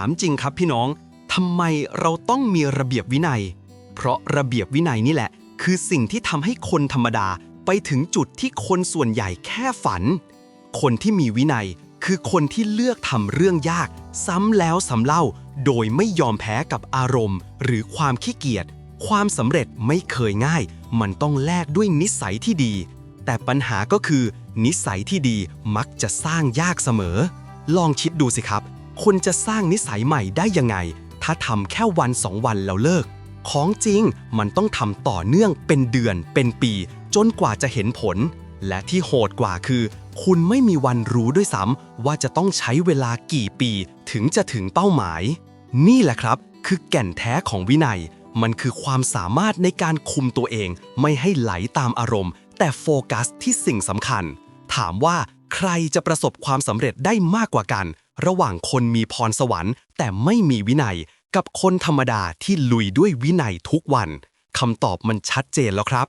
ามจริงครับพี่น้องทำไมเราต้องมีระเบียบวินัย เพราะระเบียบวินัยนี่แหละ คือสิ่งที่ทำให้คนธรรมดาไปถึงจุดที่คนส่วนใหญ่แค่ฝัน คนที่มีวินัยคือคนที่เลือกทำเรื่องยาก ซ้ำแล้วซ้ำเล่า โดยไม่ยอมแพ้กับอารมณ์ หรือความขี้เกียจความสำเร็จไม่เคยง่าย มันต้องแลกด้วยนิสัยที่ดี แต่ปัญหาก็คือ นิสัยที่ดีมักจะสร้างยากเสมอ ลองคิดดูสิครับ คนจะสร้างนิสัยใหม่ได้ยังไง ถ้าทำแค่วันสองวันแล้วเลิก ของจริงมันต้องทำต่อเนื่องเป็นเดือนเป็นปี จนกว่าจะเห็นผล และที่โหดกว่าคือ คุณไม่มีวันรู้ด้วยซ้ำว่าจะต้องใช้เวลากี่ปี ถึงจะถึงเป้าหมาย นี่แหละครับ คือแก่นแท้ของวินัย มันคือความสามารถในการคุมตัวเอง ไม่ให้ไหลตามอารมณ์ แต่โฟกัสที่สิ่งสำคัญ ถามว่าใครจะประสบความสำเร็จได้มากกว่ากัน ระหว่างคนมีพรสวรรค์ แต่ไม่มีวินัย กับคนธรรมดาที่ลุยด้วยวินัยทุกวันคำตอบมันชัดเจนแล้วครับ